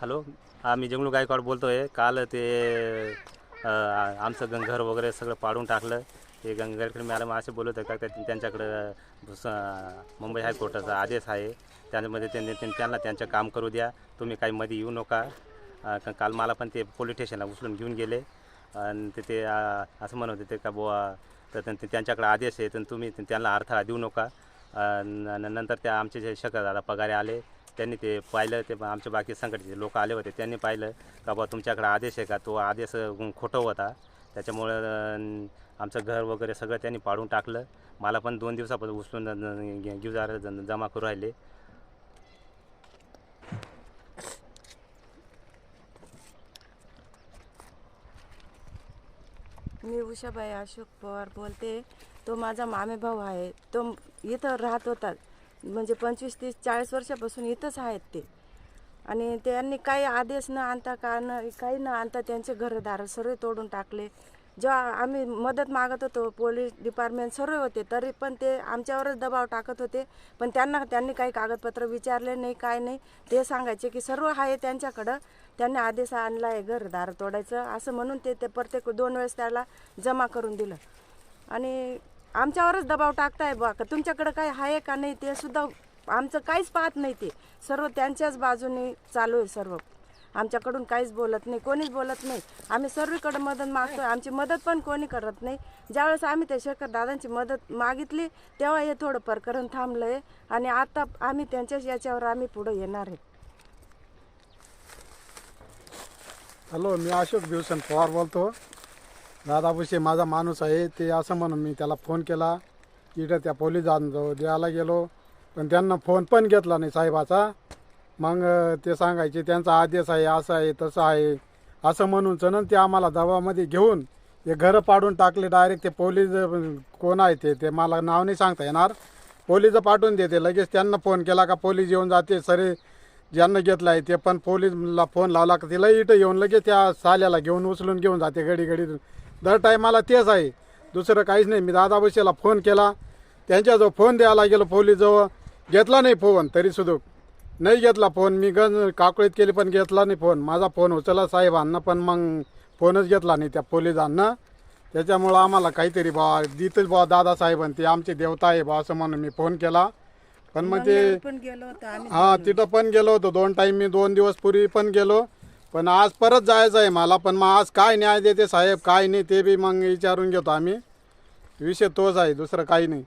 Hello हा मी जंगलू गायकवाड बोलतो आहे काल ते आमचं गं- घर वगैरे सगळं पाडून टाकलं. ते गंगारकडे मॅडम असे बोलत होते का त्यांच्याकडं मुंबई हायकोर्टाचा आदेश आहे. त्यामध्ये त्यांनी त्यांना त्यांचं काम करू द्या. तुम्ही काही मध्ये येऊ नका. काल मला पण ते पोलीस स्टेशनला उचलून घेऊन गेले. आणि ते- ते असं म्हणत होते का बुवा तर त्यांच्याकडे आदेश आहे तर तुम्ही त्यांना अडथळा देऊ नका. नंतर त्या आमचे जे शकत दादा पगारे आले त्यांनी ते पाहिलं ते आमच्या बाकी संघटनेचे लोक आले होते त्यांनी पाहिलं का बा तुमच्याकडे आदेश आहे का? तो आदेश खोटं होता. त्याच्यामुळं आमचं घर वगैरे सगळं त्यांनी पाडून टाकलं. मला पण दोन दिवसापासून उचलून गिवजार घे- जमा करू राहिले. मी उषाबाई अशोक पवार बोलते. तो माझा मामे भाऊ आहे. तो इथं राहत होता. म्हणजे पंचवीस तीस चाळीस वर्षापासून इथंच आहेत ते. आणि त्यांनी काही आदेश न आणता का न काही न आणता त्यांचे घरदार सर्व तोडून टाकले. जेव्हा आम्ही मदत मागत होतो पोलीस डिपार्टमेंट सर्व होते तरी पण ते आमच्यावरच दबाव टाकत होते. पण त्यांना त्यांनी काही कागदपत्र विचारले नाही काय नाही. ते सांगायचे की सर्व आहे त्यांच्याकडं. त्यांनी आदेश आणला आहे घरदार तोडायचं. असं म्हणून ते ते प्रत्येक दोन वेळेस त्याला जमा करून दिलं. आणि आमच्यावरच दबाव टाकताय बा. का तुमच्याकडं काय आहे का नाही ते सुद्धा आमचं काहीच पाहत नाही ते. सर्व त्यांच्याच बाजूने चालू आहे सर्व. आमच्याकडून काहीच बोलत नाही कोणीच बोलत नाही. आम्ही सर्वीकडे मदत मागतो आमची मदत पण कोणी करत नाही. ज्यावेळेस आम्ही त्या शेखर दादांची मदत मागितली तेव्हा हे थोडं प्रकरण थांबलं आहे आणि आता आम्ही त्यांच्याच याच्यावर आम्ही पुढे येणार आहे. हॅलो मी अशोक भीवसन पवार बोलतो. दादापुशे माझा माणूस आहे ते असं म्हणून मी त्याला फोन केला. इथं त्या पोलीस जाऊ द्यायला गेलो. पण त्यांना फोन पण घेतला नाही साहेबाचा. मग ते सांगायचे त्यांचा आदेश आहे असं आहे तसं आहे. असं म्हणून चणन ते आम्हाला दबामध्ये घेऊन हे घरं पाडून टाकले. डायरेक्ट ते पोलीस कोण आहे ते ते मला नाव नाही सांगता येणार. पोलीस पाठवून देते. लगेच त्यांना फोन केला का पोलीस येऊन जाते. सरे ज्यांना घेतलं आहे ते पण पोलीसला फोन लावला का तिला इथं येऊन लगेच त्या साल्याला घेऊन उचलून घेऊन जाते. घडी घडी दर टायमाला तेच आहे. दुसरं काहीच नाही. मी दादा बशीला फोन केला. त्यांच्याजवळ फोन द्यायला गेलो पोलीसजवळ. घेतला नाही फोन तरी सुद्धा. नाही घेतला फोन. मी गण काकळीत केली पण घेतला नाही फोन. माझा फोन उचलला साहेबांना पण मग फोनच घेतला नाही त्या पोलिसांना. त्याच्यामुळं आम्हाला काहीतरी बा देतच बा दादा साहेबांनी ते आमचे देवता आहे बा असं म्हणून मी फोन केला. पण मग ते हा तिथं पण गेलो होतो. दोन टाइम मी दोन दिवस पूर्वी पण गेलो. पण आज परत जायचं आहे मला पण मग आज काय न्याय देते साहेब काय नाही ते बी मग विचारून घेतो आम्ही. विषय तोच आहे दुसरं काही नाही.